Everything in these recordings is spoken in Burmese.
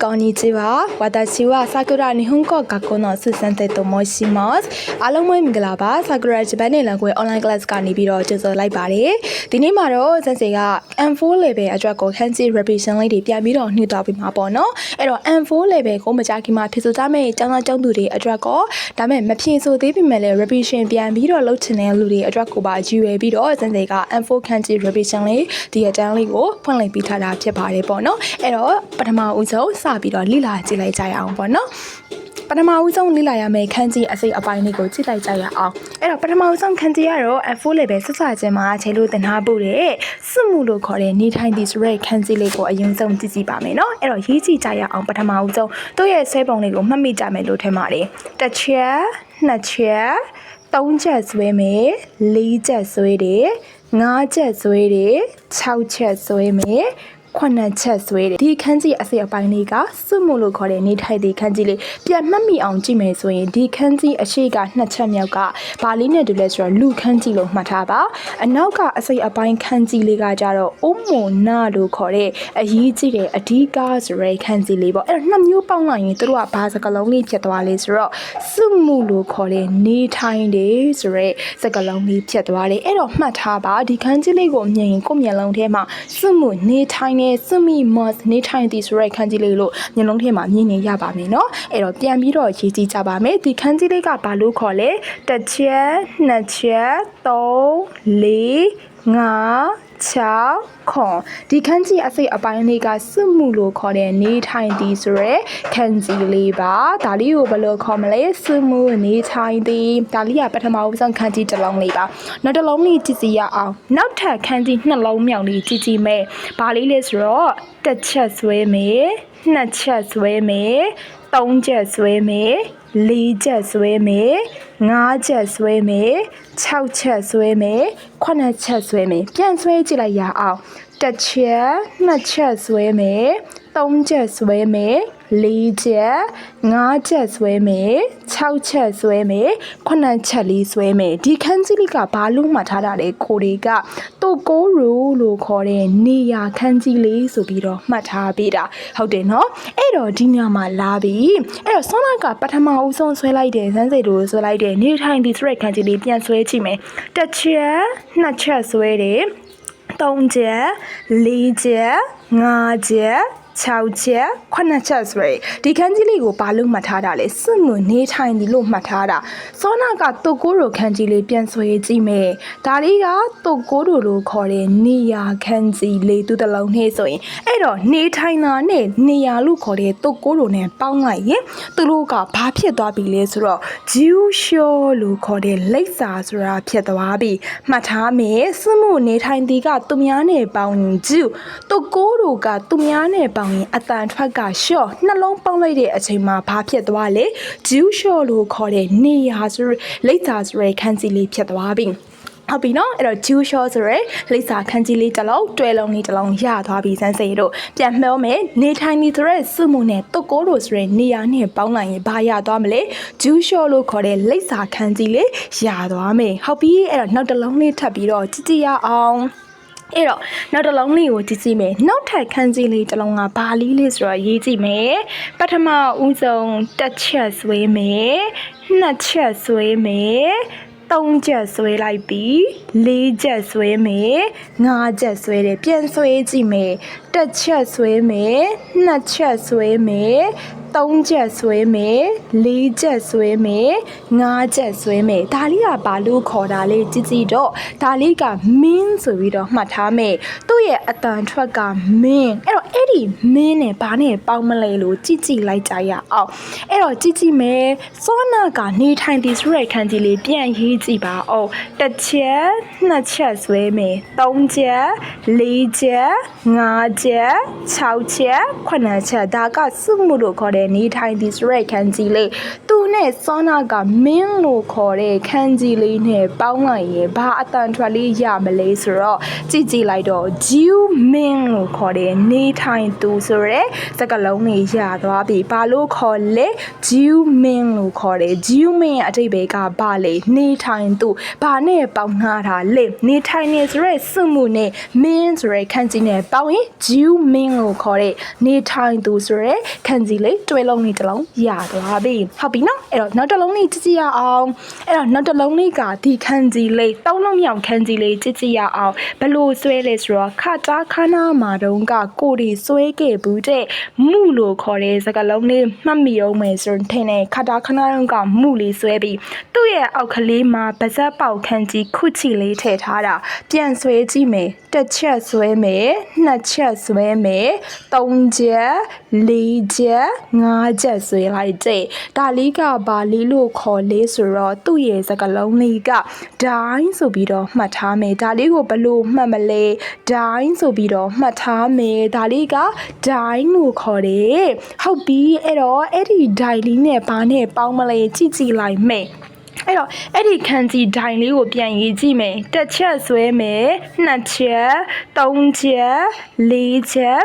こんにちは私は桜日本語学校のス先生と申しますအားလုံးပဲမင်္ဂလာပါ桜ဂျပန်နဲ့လန်ကွေ online class ကနေပြီးတော့ကြိုဆိုလိုက်ပါတယ်ဒီနေ့မှာတော့စင်စေက M4 level အတွက်ကိုခန်းကြီး revision လေးတွေပြန်ပြီးတော့နှိမ့်တော့ပြီးမှာပေါ့နော်အဲ့တော့ M4 level ကိုမကြခင်မှာဖြစ်ဆိုကြမယ့်ကျောင်းသားကျောင်းသူတွေအတွက်ကိုဒါမဲ့မဖြစ်ဆိုသေးပေမဲ့လည်း revision ပြန်ပြီးတော့လုပ်ချင်တဲ့လူတွေအတွက်ကိုပါရည်ရွယ်ပြီးတော့စင်စေက M4 ခန်းကြီး revision လေးဒီအတန်းလေးကိုဖွင့်လှစ်ပေးထားတာဖြစ်ပါတယ်ပေါ့နော်အဲ့တော့ပထမဦးဆုံးစ ပြီးတော့လိလာကြည့်လိုက်ကြရအောင်ပေါ့နော်ပထမဦးဆုံးလေ့လာရမယ့်ခန်းကြီးအစိတ်အပိုင်းလေးကိုကြည့်လိုက်ကြရအောင်အဲ့တော့ပထမဦးဆုံးခန်းကြီးကတော့ F4 level ဆက်စခြင်းမှာခြေလို့တင်ထားဖို့တဲ့စစ်မှုလို့ခေါ်တဲ့နေထိုင်သည့်ဆိုရဲခန်းကြီးလေးကိုအရင်ဆုံးကြည့်ကြည့်ပါမယ်နော်အဲ့တော့ရေးကြည့်ကြရအောင်ပထမဦးဆုံးသူ့ရဲ့ဆွဲပုံလေးကိုမှတ်မိကြမယ်လို့ထင်ပါတယ်တစ်ချက်နှစ်ချက်သုံးချက်ဆွဲမယ်လေးချက်ဆွဲတယ်ငါးချက်ဆွဲတယ်6ချက်ဆွဲမယ် ခုနှစ်ချက်ဆွဲတယ်ဒီခန်းကြီးအစိတ်အပိုင်းလေးကစွတ်မို့လို့ခေါ်တဲ့နေထိုင်တဲ့ခန်းကြီးလေးပြန်မှတ်မိအောင်ကြည့်မယ်ဆိုရင်ဒီခန်းကြီးအရှိကနှစ်ချက်မြောက်ကဘာလေးနဲ့တူလဲဆိုတော့လူခန်းကြီးလို့မှတ်ထားပါအနောက်ကအစိတ်အပိုင်းခန်းကြီးလေးကကြတော့အုံမိုနာလို့ခေါ်တဲ့အရေးကြီးတဲ့အဓိကဆိုရဲခန်းကြီးလေးပေါ့အဲ့တော့နှစ်မျိုးပေါင်းလိုက်ရင်တို့ကဘာစကလုံးလေးဖြစ်သွားလဲဆိုတော့စွတ်မှုလို့ခေါ်တဲ့နေထိုင်တဲ့ဆိုရဲစကလုံးလေးဖြစ်သွားတယ်အဲ့တော့မှတ်ထားပါဒီခန်းကြီးလေးကိုမြင်ရင်ကိုယ့်မျက်လုံးထဲမှာစွတ်မှုနေထိုင်တဲ့စွတ်မိ must နေထိုင်သည်ဆိုရဲခန်းကြီးလေးလို့မျက်လုံးထဲမှာမြင်နေရပါမယ်နော်အဲ့တော့ပြန်ပြီးတော့ရေးကြည့်ကြပါမယ်ဒီခန်းကြီးလေးကဘာလို့ခေါ်လဲတစ်ချက်နှစ်ချက်သုံးလေး ငါး6ခွန်ဒီခန်းကြီးအစိတ်အပိုင်းလေးကစွမှုလို့ခေါ်တဲ့နေထိုင်သည်ဆိုရဲခန်းကြီးလေးပါဒါလေးကိုဘယ်လိုခေါ်မလဲစွမှုနေထိုင်သည်ဒါလေးကပထမဦးဆုံးခန်းကြီးတစ်လုံးလေးပါနောက်တစ်လုံးလေးကြည့်စီရအောင်နောက်ထပ်ခန်းကြီးနှစ်လုံးမြောက်လေးကြည့်ကြည့်မယ်ဘာလေးလဲဆိုတော့တစ်ချက်ဆွဲမယ်နှစ်ချက်ဆွဲမယ် သုံးချက်ဆွဲမယ်လေးချက်ဆွဲမယ်ငါးချက်ဆွဲမယ်6ချက်ဆွဲမယ်9ချက်ဆွဲမယ်ပြန်ဆွဲကြည့်လိုက်ရအောင်တစ်ချက်နှစ်ချက်ဆွဲမယ်သုံးချက်ဆွဲမယ် လေးချက်ငါးချက်ဆွဲမယ်6ချက်ဆွဲမယ်9ချက်လေးဆွဲမယ်ဒီခန်းကြီးလေးကဘာလို့မှတ်ထားတာလဲကိုတွေကတုတ်ကိုရူလို့ခေါ်တဲ့နေရာခန်းကြီးလေးဆိုပြီးတော့မှတ်ထားပေးတာဟုတ်တယ်နော်အဲ့တော့ဒီညမှာလာပြီအဲ့တော့ဆွမ်းနာကပထမဦးဆုံးဆွဲလိုက်တယ်ဇန်းစိတ်တို့ဆွဲလိုက်တယ်နေထိုင်ဒီ thread ခန်းကြီးလေးပြန်ဆွဲကြည့်မယ်တစ်ချက်နှစ်ချက်ဆွဲတယ်သုံးချက်လေးချက်ငါးချက် 6ချက်9ချက်ဆိုရယ်ဒီခန်းကြီးလေးကိုဘာလို့မှတ်ထားတာလဲစစ်မှုနေထိုင်ဒီလို့မှတ်ထားတာစောနာကတုတ်ကိုရိုခန်းကြီးလေးပြန်ဆွဲကြည့်မယ်ဒါလေးကတုတ်ကိုရိုလို့ခေါ်တဲ့နေရာခန်းကြီးလေးသူတစ်လုံးနှိဆိုရင်အဲ့တော့နေထိုင်တာနဲ့နေရာလို့ခေါ်တဲ့တုတ်ကိုရိုနဲ့ပေါင်းလိုက်ရင်သူတို့ကဘာဖြစ်သွားပြီလဲဆိုတော့ဂျူးရှောလို့ခေါ်တဲ့လိပ်စာဆိုတာဖြစ်သွားပြီမှတ်ထားမယ်စစ်မှုနေထိုင်ဒီကသူများနဲ့ပေါင်းရင်ဂျူးတုတ်ကိုရိုကသူများနဲ့ပေါင်းရင်အတန်ထွက်ကရှော့နှလုံးပေါင်းလိုက်တဲ့အချိန်မှာဘာဖြစ်သွားလဲဂျူးရှော့လို့ခေါ်တဲ့နေရာဆိုလိပ်စာဆိုရဲခန်းစီလေးဖြစ်သွားပြီဟုတ်ပြီနော်အဲ့တော့ Jew Shaw ဆိုရဲလိပ်စာခန်းကြီးလေးတစ်လုံးတွဲလုံးလေးတစ်လုံးရသွားပြီစမ်းစိတ်တို့ပြန်မျောမယ်နေထိုင်နေဆိုရဲစုမှုနဲ့တုတ်ကိုလို့ဆိုရဲနေရာနဲ့ပေါင်းလိုက်ရင်ဘာရသွားမလဲ Jew Shaw လို့ခေါ်တဲ့လိပ်စာခန်းကြီးလေးရသွားမယ်ဟုတ်ပြီအဲ့တော့နောက်တစ်လုံးလေးထပ်ပြီးတော့ကြည့်ကြည့်ရအောင် အဲ့တော့နောက်တစ်လုံးလေးကိုကြည့်ကြည့်မယ်နောက်ထပ်ခန်းကြီးလေးတစ်လုံးကဘာလေးလေးဆိုတော့ရေးကြည့်မယ်ပထမဦးဆုံးတစ်ချက်ဆွဲမယ်နှစ်ချက်ဆွဲမယ် သုံးချက်ဆွဲလိုက်ပြီးလေးချက်ဆွဲမယ်ငါးချက်ဆွဲတယ်ပြန်ဆွဲကြည့်မယ်တစ်ချက်ဆွဲမယ်နှစ်ချက်ဆွဲမယ်သုံးချက်ဆွဲမယ်လေးချက်ဆွဲမယ်ငါးချက်ဆွဲမယ်ဒါလေးကဘာလို့ခေါ်တာလဲကြည့်ကြည့်တော့ဒါလေးက min ဆိုပြီးတော့မှတ်ထားမယ်သူ့ရဲ့အတန်ထွက်က min အဲ့တော့အဲ့ဒီ min နဲ့ဘာနဲ့ပေါင်းမလဲလို့ကြည့်ကြည့်လိုက်ကြရအောင်အဲ့တော့ကြည့်ကြည့်မယ်စောနာကနေထိုင်ဒီဆိုရဲခန်းကြီးလေးပြန်ရေးကြည့်ပါအောင်တစ်ချက်နှစ်ချက်ဆွဲမယ်သုံးချက်လေးချက်ငါးချက်6ချက်9ချက်ဒါကစုမှုလို့ခေါ်တဲ့ပဲနေထိုင်သည်ဆိုရဲခန်းကြီးလေးသူနဲ့စောနာကမင်းလို့ခေါ်တဲ့ခန်းကြီးလေးနဲ့ပေါင်းလိုက်ရင်ဘာအတန်ထွက်လေးရမလဲဆိုတော့ကြည့်ကြည့်လိုက်တော့ဂျူးမင်းလို့ခေါ်တဲ့နေထိုင်သူဆိုရဲစကလုံးလေးရသွားပြီဘာလို့ခေါ်လဲဂျူးမင်းလို့ခေါ်တယ်ဂျူးမင်းရဲ့အတိတ်ပဲကဘာလဲနေထိုင်သူဘာနဲ့ပေါင်းနှားတာလဲနေထိုင်နေဆိုရဲစုမှုနဲ့မင်းဆိုရဲခန်းကြီးနဲ့ပေါင်းရင်ဂျူးမင်းလို့ခေါ်တဲ့နေထိုင်သူဆိုရဲခန်းကြီးလေးတွဲလုံးလေးတစ်လုံးရသွားပြီဟုတ်ပြီနော်အဲ့တော့နောက်တစ်လုံးလေးကြည့်ကြည့်ရအောင်အဲ့တော့နောက်တစ်လုံးလေးကဒီခန်းကြီးလေးသုံးလုံးမြောက်ခန်းကြီးလေးကြည့်ကြည့်ရအောင်ဘယ်လို့ဆွဲလဲဆိုတော့ခတာခနာမှာတုန်းကကိုဒီဆွဲခဲ့ဘူးတဲ့မှုလို့ခေါ်တဲ့စကားလုံးလေးမှတ်မိအောင်မယ်ဆိုရင်ထင်တယ်ခတာခနာတုန်းကမှုလေးဆွဲပြီးသူ့ရဲ့အောက်ကလေးမှာပါဇက်ပေါက်ခန်းကြီးခုချီလေးထည့်ထားတာပြန်ဆွဲကြည့်မယ်တစ်ချက်ဆွဲမယ်နှစ်ချက်ဆွဲမယ်သုံးချက်လေးချက်ငါးချက်ဆွဲလိုက်တဲ့ဒါလေးကဘာလေးလို့ခေါ်လေးဆိုတော့သူ့ရဲ့စကားလုံးလေးကဒိုင်းဆိုပြီးတော့မှတ်ထားမယ်ဒါလေးကိုဘယ်လို့မှတ်မလဲဒိုင်းဆိုပြီးတော့မှတ်ထားမယ်ဒါလေးကဒိုင်းလို့ခေါ်တယ်ဟုတ်ပြီအဲ့တော့အဲ့ဒီဒိုင်လေးနဲ့ဘာနဲ့ပေါင်းမလဲကြည့်ကြည့်လိုက်မယ် အဲ့တော့အဲ့ဒီခန်းစီဒိုင်လေးကိုပြန်ရေးကြည့်မယ်တစ်ချက်ဆွဲမယ်နှစ်ချက်သုံးချက်လေးချက်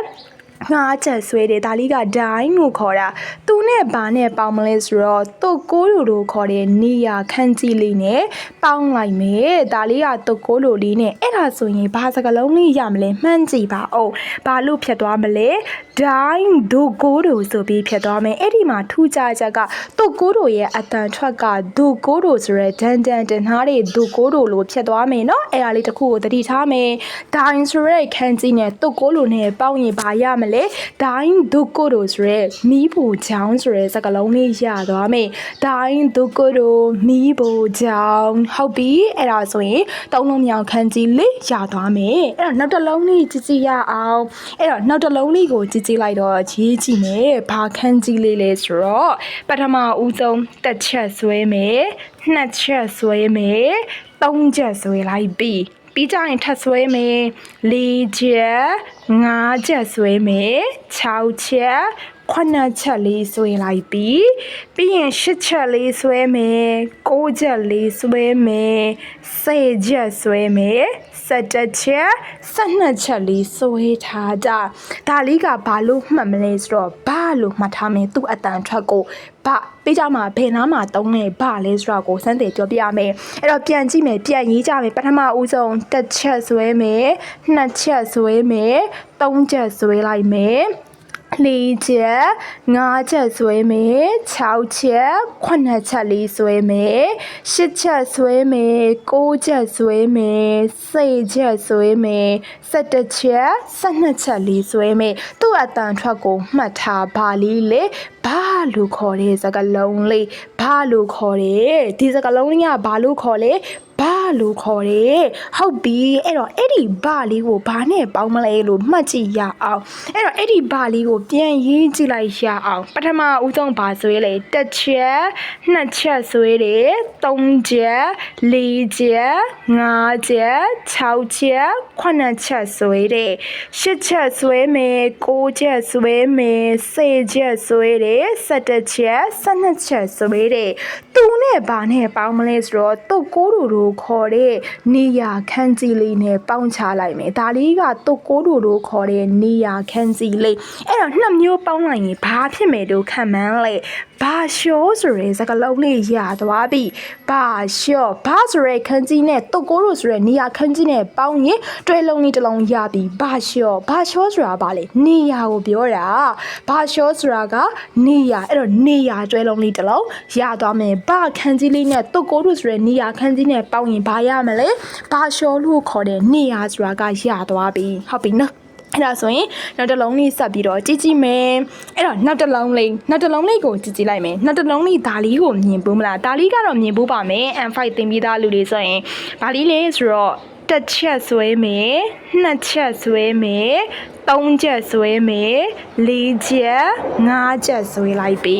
ငါးချက်ဆွဲတယ်ဒါလေးကဒိုင်းကိုခေါ်တာသူနဲ့ဘာနဲ့ပေါင်းမလဲဆိုတော့တုတ်ကိုးလိုလိုခေါ်တဲ့နေရခန်းကြီးလေးနဲ့ပေါင်းလိုက်မယ်ဒါလေးကတုတ်ကိုးလိုလေးနဲ့အဲ့ဒါဆိုရင်ဘာစကားလုံးလေးရမလဲမှန်းကြည့်ပါအောင်ဘာလို့ဖြတ်သွားမလဲဒိုင်းဒိုကိုးလိုဆိုပြီးဖြတ်သွားမယ်အဲ့ဒီမှာထူးခြားချက်ကတုတ်ကိုးလိုရဲ့အတန်ထွက်ကဒိုကိုးလိုဆိုရဲဒန်ဒန်တင်ထားတဲ့ဒိုကိုးလိုလို့ဖြတ်သွားမယ်နော်အဲ့ဒါလေးတစ်ခုကိုသတိထားမယ်ဒိုင်းဆိုရဲခန်းကြီးနဲ့တုတ်ကိုးလိုနဲ့ပေါင်းရင်ဘာရမလဲဒိုင်းဒိုကိုးလိုဆိုရဲမီးဘူချောင်းဆိုရဲစကားလုံးလေးရသွားမယ်ဒိုင်းဒိုကိုးလိုမီးဘူချောင်းဟုတ်ပြီအဲ့ဒါဆိုရင်သုံးလုံးမြောက်ခန်းကြီးလေးရသွားမယ်အဲ့တော့နောက်တစ်လုံးလေးကြည့်ကြည့်ရအောင်အဲ့တော့နောက်တစ်လုံးလေးကိုကြည့်ကြည့်လိုက်တော့ရေးကြည့်မယ်ဘာခန်းကြီးလေးလဲဆိုတော့ပထမဦးဆုံးတစ်ချက်ဆွဲမယ်နှစ်ချက်ဆွဲမယ်သုံးချက်ဆွဲလိုက်ပြီ ပြီးကြရင်ထပ်ဆွဲမယ်၄ချက်၅ချက်ဆွဲမယ်6ချက် ခုနှစ်ချက်လေးဆွဲလိုက်ပြီပြီးရင်၈ချက်လေးဆွဲမယ်၉ချက်လေးဆွဲမယ်၁၀ချက်ဆွဲမယ်၁၁ချက်၁၂ချက်လေးဆွဲထားကြဒါလေးကဘာလို့မှတ်မလဲဆိုတော့ဘာလို့မှတ်ထားမယ်သူ့အတန်ထွက်ကိုဘာပေးကြမှာဘယ်နားမှာတုံးနေဘာလဲဆိုတော့ကိုစမ်းတယ်ပြောပြရမယ်အဲ့တော့ပြန်ကြည့်မယ်ပြန်ရေးကြမယ်ပထမဦးဆုံးတစ်ချက်ဆွဲမယ်နှစ်ချက်ဆွဲမယ်သုံးချက်ဆွဲလိုက်မယ် လေးချက်ငါးချက်ဆွဲမယ်6ချက်ခုနှစ်ချက်လေးဆွဲမယ်8ချက်ဆွဲမယ်9ချက်ဆွဲမယ်10ချက်ဆွဲမယ်17ချက်12ချက်လေးဆွဲမယ်သူ့အတန်ထွက်ကိုမှတ်ထားပါလေးလေဘာလို့ခေါ်တဲ့စကားလုံးလေးဘာလို့ခေါ်တယ်ဒီစကားလုံးလေးကဘာလို့ခေါ်လဲ ဘာလို့ခေါ်တယ်ဟုတ်ပြီအဲ့တော့အဲ့ဒီဘာလေးကိုဘာနဲ့ပေါင်းမလဲလို့မှတ်ကြည့်ရအောင်အဲ့တော့အဲ့ဒီဘာလေးကိုပြန်ရေးကြည့်လိုက်ရအောင်ပထမဦးဆုံးဘာဆွဲလဲတစ်ချက်နှစ်ချက်ဆွဲတယ်သုံးချက်လေးချက်ငါးချက်6ချက်ခုနှစ်ချက်ဆွဲတယ်ရှစ်ချက်ဆွဲမယ်ကိုးချက်ဆွဲမယ်ဆယ်ချက်ဆွဲတယ်ဆယ်တစ်ချက်ဆယ်နှစ်ချက်ဆွဲတယ်သူနဲ့ဘာနဲ့ပေါင်းမလဲဆိုတော့တုတ်ကိုးတို့တို့ခေါ်တဲ့နေရခန်းကြီးလေးနဲ့ပေါင်းချလိုက်မယ်ဒါလေးကတုတ်ကိုးတို့တို့ခေါ်တဲ့နေရခန်းကြီးလေးအဲ့တော့နှစ်မျိုးပေါင်းလိုက်ရင်ဘာဖြစ်မယ်တို့ခံမှန်းလဲဘာလျှောဆိုရဲစကားလုံးလေးရသွားပြီဘာလျှောဘာဆိုရဲခန်းကြီးနဲ့တုတ်ကိုးတို့ဆိုရဲနေရခန်းကြီးနဲ့ပေါင်းရင်တွဲလုံးလေးတစ်လုံးရပြီဘာလျှောဘာလျှောဆိုတာဘာလဲနေရကိုပြောတာဘာလျှောဆိုတာကနေရအဲ့တော့နေရတွဲလုံးလေးတစ်လုံးရသွားမယ်ဘာခန်းကြီးလေးနဲ့တုတ်ကိုးတို့ဆိုရဲနေရခန်းကြီးနဲ့ပေါင်းရင်ဘာရမလဲဘာလျှောလို့ခေါ်တဲ့နေရဆိုတာကရသွားပြီဟုတ်ပြီနော်အဲ့ဒါဆိုရင်နောက်တစ်လုံးလေးဆက်ပြီးတော့ကြည့်ကြည့်မယ်အဲ့တော့နောက်တစ်လုံးလေးနောက်တစ်လုံးလေးကိုကြည့်ကြည့်လိုက်မယ်နောက်တစ်လုံးလေးဒါလေးကိုမြင်ဘူးမလားဒါလေးကတော့မြင်ဘူးပါမယ် M5 သင်ပြီးသားလူတွေဆိုရင်ဒါလေးလေးဆိုတော့တစ်ချက်ဆွဲမယ်နှစ်ချက်ဆွဲမယ်သုံးချက်ဆွဲမယ်လေးချက်ငါးချက်ဆွဲလိုက်ပြီ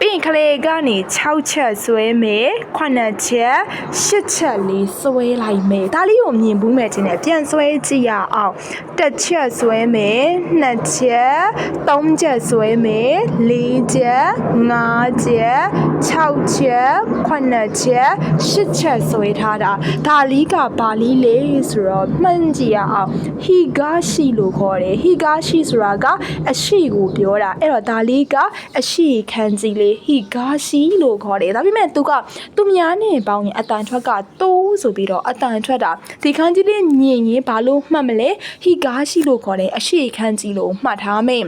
ပြီးရင်ကလေးကနေ6ချက်ဆွဲမယ်9ချက်10ချက်လေးဆွဲလိုက်မယ်ဒါလေးကိုမြင်ဘူးမယ်ချင်းနဲ့ပြန်ဆွဲကြည့်ရအောင်တစ်ချက်ဆွဲမယ်နှစ်ချက်သုံးချက်ဆွဲမယ်လေးချက်ငါးချက်6ချက်9ချက်10ချက်ဆွဲထားတာဒါလေးကဘာလေးလဲဆိုတော့မှန်ကြည့်ရအောင်ဟီဂါရှိလို့ခေါ်တယ်ဟီဂါရှိဆိုတာကအရှိကိုပြောတာအဲ့တော့ဒါလေးကအရှိခံစီလေးဟီဂါရှိလို့ခေါ်တယ်ဒါပေမဲ့သူကသူများနဲ့ပေါင်းရင်အတန်ထွက်ကတိုးဆိုပြီးတော့အတန်ထွက်တာဒီခန်းကြီးလေးမြင်ရင်ဘာလို့မှတ်မလဲဟီဂါရှိလို့ခေါ်တယ်အရှိခံစီလို့မှတ်ထားမယ်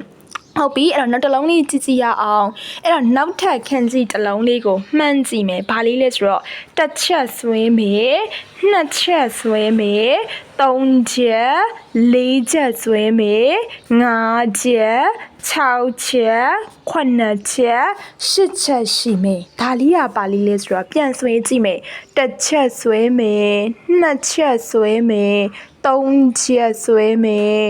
ဟုတ်ပြီအဲ့တော့နောက်တစ်လုံးလေးကြည့်ကြည့်ရအောင်အဲ့တော့နောက်ထပ်ခန်းစီတစ်လုံးလေးကိုမှန်းကြည့်မယ်ဘာလေးလဲဆိုတော့တစ်ချက်ဆွဲမယ်နှစ်ချက်ဆွဲမယ်သုံးချက်လေးချက်ဆွဲမယ်ငါးချက် 6ချက်9ချက်10ချက်ရှိမယ်ဒါလေးကပါလေးလဲဆိုတော့ပြန်ဆွဲကြည့်မယ်တစ်ချက်ဆွဲမယ်နှစ်ချက်ဆွဲမယ်သုံးချက်ဆွဲမယ်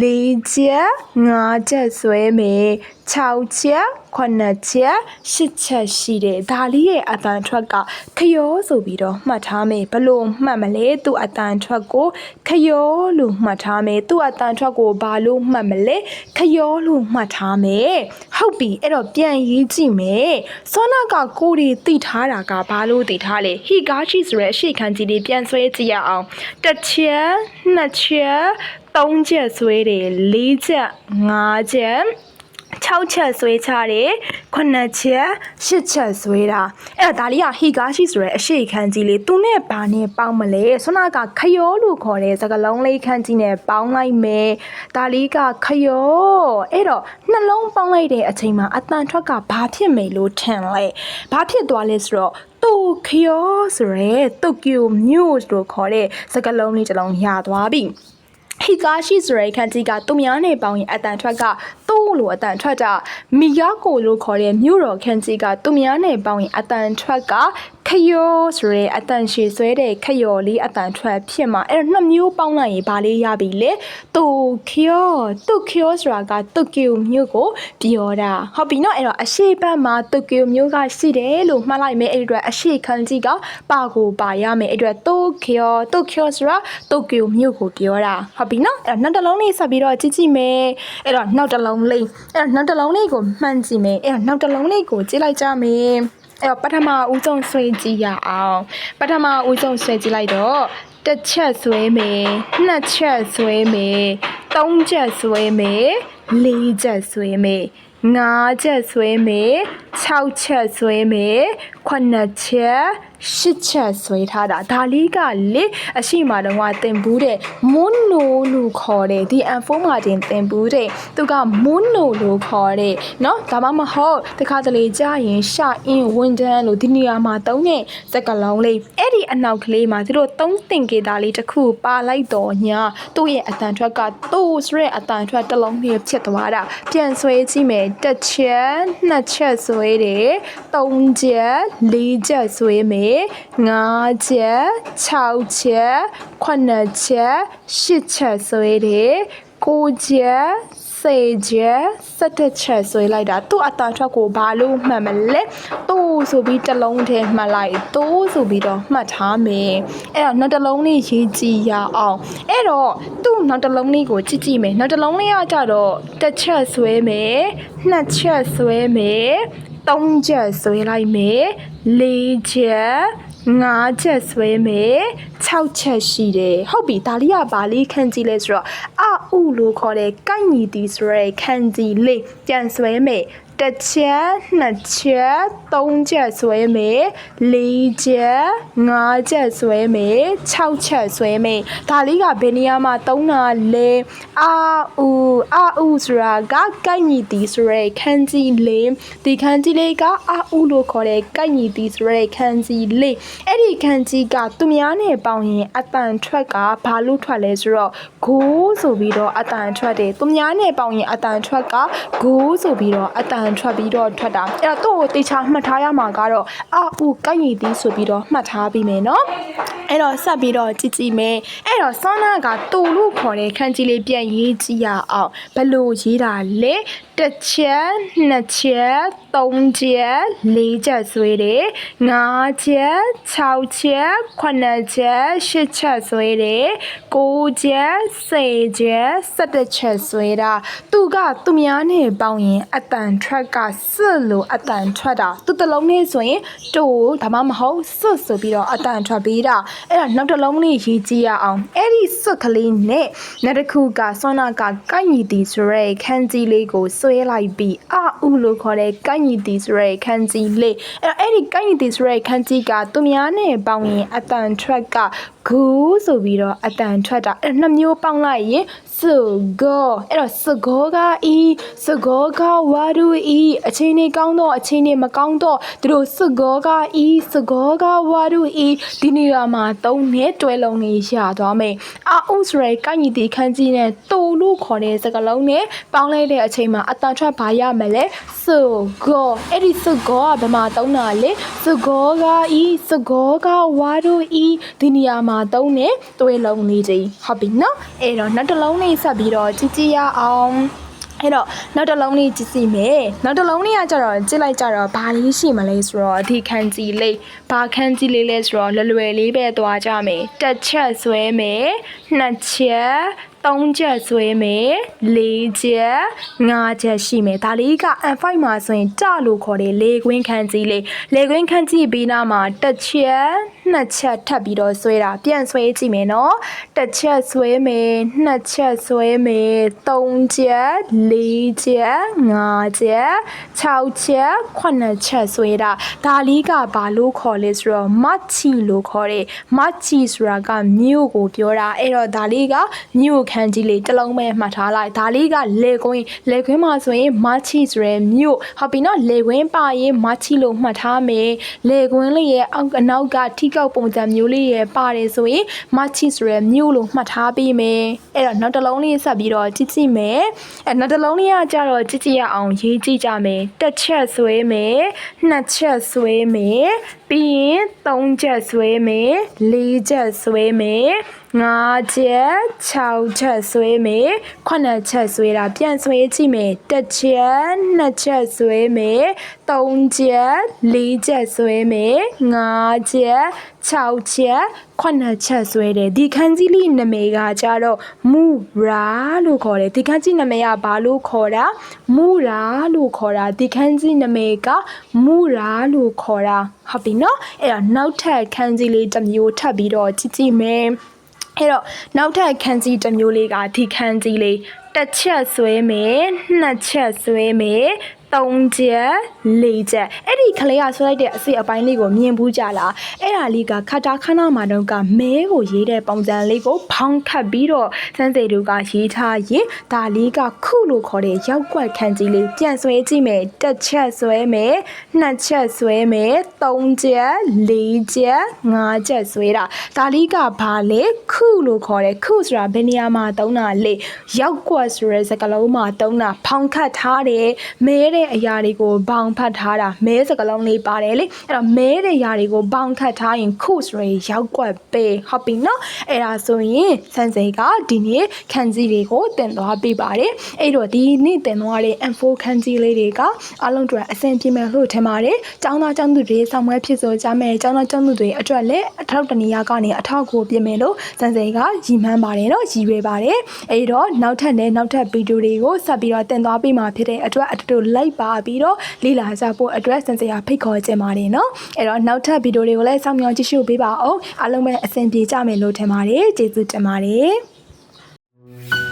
လေးချက်ငါးချက်ဆွဲမယ်6ချက်9ချက်10ချက်ရှိတယ်ဒါလေးရဲ့အတန်ထွက်ကခရောဆိုပြီးတော့မှတ်ထားမယ်ဘလို့မှတ်မလဲသူ့အတန်ထွက်ကိုခရောလို့မှတ်ထားမယ်သူ့အတန်ထွက်ကိုဘာလို့မှတ်မလဲခရောလို့မှတ်ထားမယ်ဟုတ်ပြီအဲ့တော့ပြန်ရေးကြည့်မယ်စောနာကကိုရီတိထားတာကဘာလို့တိထားလဲဟီဂါရှိဆိုရဲအရှိခံကြီးလေးပြန်ဆွဲကြည့်ရအောင်တစ်ချက်နှစ်ချက်သုံးချက်ဆွဲတယ်လေးချက်ငါးချက် 6ချက်ဆွဲချတယ်9ချက်10ချက်ဆွဲတာအဲ့တော့ဒါလေးကဟီဂါရှိဆိုရဲအရှိခန်းကြီးလေးသူနဲ့ဘာနဲ့ပေါင်းမလဲဆွနာကခယောလို့ခေါ်တဲ့စကလုံးလေးခန်းကြီးနဲ့ပေါင်းလိုက်မယ်ဒါလေးကခယောအဲ့တော့နှလုံးပေါင်းလိုက်တဲ့အချိန်မှာအတန်ထွက်ကဘာဖြစ်မယ်လို့ထင်လဲဘာဖြစ်သွားလဲဆိုတော့တိုကျိုဆိုရဲတိုကျိုမြို့လို့ခေါ်တဲ့စကလုံးလေးတစ်လုံးရသွားပြီ ဟီကာရှိဆိုရဲခန်းကြီးကသူများနဲ့ပေါင်းရင်အတန်ထွက်ကတိုးလို့အတန်ထွက်တာမီယာကိုလို့ခေါ်တဲ့မြို့တော်ခန်းကြီးကသူများနဲ့ပေါင်းရင်အတန်ထွက်က ခယောဆိုရဲအတန်ရှည်ဆွဲတဲ့ခယောလေးအတန်ထွက်ဖြစ်မှာအဲ့တော့နှစ်မျိုးပေါင်းလိုက်ရင်ဘာလေးရပြီလဲတိုကျိုတိုကျိုဆိုတာကတိုကျိုမြို့ကိုပြောတာဟုတ်ပြီနော်အဲ့တော့အရှိတ်ဘက်မှာတိုကျိုမြို့ကရှိတယ်လို့မှတ်လိုက်မယ်အဲ့ဒီအတွက်အရှိတ်ခန်းကြီးကပါကိုပါရမယ်အဲ့ဒီအတွက်တိုကျိုတိုကျိုဆိုတာတိုကျိုမြို့ကိုပြောတာဟုတ်ပြီနော်အဲ့တော့နောက်တစ်လုံးလေးဆက်ပြီးတော့ကြည့်ကြည့်မယ်အဲ့တော့နောက်တစ်လုံးလေးအဲ့တော့နောက်တစ်လုံးလေးကိုမှန်ကြည့်မယ်အဲ့တော့နောက်တစ်လုံးလေးကိုကြည့်လိုက်ကြမယ် အဲ့တော့ပထမဦးဆုံးဆွဲကြည့်ရအောင်ပထမဦးဆုံးဆွဲကြည့်လိုက်တော့တစ်ချက်ဆွဲမယ်နှစ်ချက်ဆွဲမယ်သုံးချက်ဆွဲမယ်လေးချက်ဆွဲမယ်ငါးချက်ဆွဲမယ်6ချက်ဆွဲမယ်9ချက်10ချက်ဆွဲထားတာဒါလေးကလေအရှိမတော့ကတင်ဘူးတဲ့မွန်းနိုလို့ခေါ်တယ်ဒီ M4 မှာတင်တင်ဘူးတဲ့သူကမွန်းနိုလို့ခေါ်တယ်เนาะဒါမှမဟုတ်တခါတလေကြာရင်ရှာအင်းဝန်တန်းလို့ဒီနေရာမှာသုံးတဲ့စက်ကလုံးလေးအဲ့ဒီအနောက်ကလေးမှာသူတို့သုံးတင်ကေတာလေးတစ်ခုပါလိုက်တော့ညာသူ့ရဲ့အတန်ထွက်ကသူ့ဆိုရဲအတန်ထွက်တစ်လုံးလေးဖြစ်သွားတာပြန်ဆွဲကြည့်မယ်တစ်ချက်နှစ်ချက်ဆွဲတယ်သုံးချက်လေးချက်ဆွဲမယ် ်ငါးချက်6ချက်9ချက်10ချက်ဆွဲတယ်9ချက်စေချက်စက်တစ်ချက်ဆွဲလိုက်တာသူ့အတန်ထွက်ကိုဘာလို့မှတ်မလဲသူ့ဆိုပြီးတစ်လုံးထဲမှတ်လိုက်သူ့ဆိုပြီးတော့မှတ်ထားမယ်အဲ့တော့နောက်တစ်လုံးလေးရေးကြည့်ရအောင်အဲ့တော့သူ့နောက်တစ်လုံးလေးကိုကြည့်ကြည့်မယ်နောက်တစ်လုံးလေးကကြတော့တစ်ချက်ဆွဲမယ်နှစ်ချက်ဆွဲမယ် သုံးချက်ဆွဲလိုက်မယ်လေးချက်ငါးချက်ဆွဲမယ်6ချက်ရှိတယ်ဟုတ်ပြီဒါလေးကဘာလေးခန်းကြီးလဲဆိုတော့အဥလို့ခေါ်တဲ့ကိုက်ညီတီဆိုရဲခန်းကြီးလေးပြန်ဆွဲမယ် တစ်ချက်နှစ်ချက်သုံးချက်ဆွဲမယ်လေးချက်ငါးချက်ဆွဲမယ်6ချက်ဆွဲမယ်ဒါလေးကဘယ်နေရာမှာသုံးတာလဲအာဥအာဥဆိုတာကကိုက်ညီတီဆိုရဲခန်းကြီးလေးဒီခန်းကြီးလေးကအာဥလို့ခေါ်တဲ့ကိုက်ညီတီဆိုရဲခန်းကြီးလေးအဲ့ဒီခန်းကြီးကသူများနဲ့ပေါင်းရင်အတန်ထွက်ကဘာလို့ထွက်လဲဆိုတော့ဂိုးဆိုပြီးတော့အတန်ထွက်တယ်သူများနဲ့ပေါင်းရင်အတန်ထွက်ကဂိုးဆိုပြီးတော့အတန်န်ထွက်ပြီးတော့ထွက်တာအဲ့တော့သူ့ကိုတေချာမှတ်ထားရမှာကတော့အာဦးကိုက်ညီသည်ဆိုပြီးတော့မှတ်ထားပြီးမယ်နော်အဲ့တော့ဆက်ပြီးတော့ကြည့်ကြည့်မယ်အဲ့တော့ဆောနာကတူလို့ခေါ်တဲ့ခန်းကြီးလေးပြန်ရေးကြည့်ရအောင်ဘယ်လို့ရေးတာလဲတစ်ချက်နှစ်ချက် သုံးချက်လေးချက်ဆွဲတယ်ငါးချက်၆ချက်ခုနှစ်ချက်ရှစ်ချက်ဆွဲတယ်ကိုးချက်ဆယ်ချက်၁၁ချက်ဆွဲတာသူကသူများနဲ့ပေါင်းရင်အတန်ထရက်ကစွတ်လို့အတန်ထွက်တာသူတစ်လုံးနဲ့ဆိုရင်တူဒါမှမဟုတ်စွတ်ဆိုပြီးတော့အတန်ထွက်ပေးတာအဲ့ဒါနောက်တစ်လုံးလေးရေးကြည့်ရအောင်အဲ့ဒီစွတ်ကလေးနဲ့နောက်တစ်ခုကဆွမ်းနာကကိုက်ညီတီဆိုရဲခန်းကြီးလေးကိုဆွဲလိုက်ပြီးအာဥလို့ခေါ်တဲ့ကိုက်ညီတီဆိုရဲခန်းကြီးလေးအဲ့တော့အဲ့ဒီကိုက်ညီတီဆိုရဲခန်းကြီးကသူများနဲ့ပေါင်းရင်အတန်ထွက်ကဂူးဆိုပြီးတော့အတန်ထွက်တာအဲ့နှစ်မျိုးပေါင်းလိုက်ရင်စုကောအဲ့တော့စုကောကဤစုကောကဝါရူဤအချင်းနေကောင်းတော့အချင်းနေမကောင်းတော့သူတို့စုကောကဤစုကောကဝါရူဤဒီနေရာမှာသုံးနဲ့တွဲလုံးလေးရသွားမယ်အာဥစရဲကိုက်ညီတီခန်းကြီးနဲ့တူလို့ခေါ်တဲ့စကားလုံးနဲ့ပေါင်းလိုက်တဲ့အချိန်မှာအတန်ထွက်ဘာရမလဲစုကောအဲ့ဒီစုကောကဘယ်မှာသုံးတာလဲစုကောကဤစုကောကဝါရူဤဒီနေရာမှာသုံးနဲ့တွဲလုံးလေးကြီးဟုတ်ပြီနော်အဲ့တော့နောက်တစ်လုံးလေးဆက်ပြီးတော့ကြည့်ကြည့်ရအောင်အဲ့တော့နောက်တစ်လုံးလေးကြည့်စီမယ်နောက်တစ်လုံးလေးကကြတော့ကြည့်လိုက်ကြတော့ဘာလေးရှိမလဲဆိုတော့ဒီခန်းကြီးလေးဘာခန်းကြီးလေးလဲဆိုတော့လွယ်လွယ်လေးပဲသွားကြမယ်တစ်ချက်ဆွဲမယ်နှစ်ချက် သုံးချက်ဆွဲမယ်လေးချက်ငါးချက်ရှိမယ်ဒါလေးက N5 မှာဆိုရင်ကြလို့ခေါ်တယ်လေကွင်းခန်းကြီးလေးလေကွင်းခန်းကြီးပြီးနားမှာတစ်ချက် နှစ်ချက်ထပ်ပြီးတော့ဆွဲတာပြန်ဆွဲကြည့်မယ်နော်တစ်ချက်ဆွဲမယ်နှစ်ချက်ဆွဲမယ်သုံးချက်လေးချက်ငါးချက်6ချက်9ချက်ဆွဲတာဒါလေးကဘာလို့ခေါ်လဲဆိုတော့မတ်ချီလို့ခေါ်တယ်မတ်ချီဆိုတာကမြို့ကိုပြောတာအဲ့တော့ဒါလေးကမြို့ခန်းကြီးလေးတစ်လုံးပဲမှတ်ထားလိုက်ဒါလေးကလေကွင်းလေကွင်းမှာဆိုရင်မတ်ချီဆိုရယ်မြို့ဟုတ်ပြီနော်လေကွင်းပါရင်မတ်ချီလို့မှတ်ထားမယ်လေကွင်းလေးရဲ့အောက်အနောက်ကထိကောက်ပုံစံမျိုးလေးရဲ့ပါတယ်ဆိုရင်မတ်ချီဆိုရယ်မြို့လို့မှတ်ထားပေးမယ်အဲ့တော့နောက်တစ်လုံးလေးဆက်ပြီးတော့ကြည့်ကြည့်မယ်အဲ့နောက်တစ်လုံးလေးကကြတော့ကြည့်ကြည့်ရအောင်ရေးကြည့်ကြမယ်တစ်ချက်ဆွဲမယ်နှစ်ချက်ဆွဲမယ်ပြီးရင်သုံးချက်ဆွဲမယ်လေးချက်ဆွဲမယ် ငါးချက်6ချက်ဆွဲမယ်9ချက်ဆွဲတာပြန်ဆွဲကြည့်မယ်တစ်ချက်နှစ်ချက်ဆွဲမယ်သုံးချက်လေးချက်ဆွဲမယ်ငါးချက်6ချက်9ချက်ဆွဲတယ်ဒီခန်းကြီးလေးနာမည်ကကြတော့မူရာလို့ခေါ်တယ်ဒီခန်းကြီးနာမည်ကဘာလို့ခေါ်တာမူရာလို့ခေါ်တာဒီခန်းကြီးနာမည်ကမူရာလို့ခေါ်တာဟုတ်ပြီနော်အဲ့တော့နောက်ထပ်ခန်းကြီးလေးတစ်မျိုးထပ်ပြီးတော့ကြည့်ကြည့်မယ် အဲ့တော့နောက်ထပ်ခန်းကြီးတစ်မျိုးလေးကဒီခန်းကြီးလေးတစ်ချက်ဆွဲမယ်နှစ်ချက်ဆွဲမယ် သုံးချက်လေးချက်အဲ့ဒီကလေးကဆွဲလိုက်တဲ့အစီအပိုင်းလေးကိုမြင်ဘူးကြလားအဲ့ဒါလေးကခတာခနာမှာတော့ကမဲကိုရေးတဲ့ပုံစံလေးကိုဖောင်းခတ်ပြီးတော့စန်းစိတ်တို့ကရေးထားရင်ဒါလေးကခုလို့ခေါ်တဲ့ရောက်ကွက်ခန်းကြီးလေးပြန်ဆွဲကြည့်မယ်တစ်ချက်ဆွဲမယ်နှစ်ချက်ဆွဲမယ်သုံးချက်လေးချက်ငါးချက်ဆွဲတာဒါလေးကဘာလဲခုလို့ခေါ်တယ်ခုဆိုတာဘယ်နေရာမှာသုံးတာလဲရောက်ကွက်ဆိုတဲ့စကားလုံးမှာသုံးတာဖောင်းခတ်ထားတယ်မဲတဲ့အရာတွေကိုဘောင်ဖတ်ထားတာမဲစကားလုံးလေးပါတယ်လေအဲ့တော့မဲတဲ့အရာတွေကိုဘောင်ခတ်ထားရင်ခုဆိုရင်ရောက်ကွက်ပဲဟုတ်ပြီနော်အဲ့ဒါဆိုရင်စန်စိန်ကဒီနေ့ခန်းကြီးတွေကိုတင်သွားပေးပါတယ်အဲ့တော့ဒီနေ့တင်သွားတဲ့ M4 ခန်းကြီးလေးတွေကအလုံးတွေအဆင်ပြေမယ်လို့ထင်ပါတယ်ကျောင်းသားကျောင်းသူတွေဆောင်မွဲဖြစ်ဆိုကြမယ်ကျောင်းသားကျောင်းသူတွေအတွက်လည်းအထောက်တနေရာကနေအထောက်ကိုပြင်မယ်လို့စန်စိန်ကရည်မှန်းပါတယ်နော်ရည်ရွယ်ပါတယ်အဲ့တော့နောက်ထပ်နဲ့နောက်ထပ်ဗီဒီယိုတွေကိုဆက်ပြီးတော့တင်သွားပေးမှာဖြစ်တဲ့အတွက်အတူတူလိုက်ပါပြီးတော့လေ့လာကြဖို့အတွက်စန်စိန်ကဖိတ်ခေါ်ခြင်းပါတယ်နော်အဲ့တော့နောက်ထပ်ဗီဒီယိုတွေကိုလည်းစောင့်မျှော်ကြည့်ရှုပေးပါအောင်အားလုံးပဲအဆင်ပြေကြမယ်လို့ထင်ပါတယ်ကျေးဇူးတင်ပါတယ်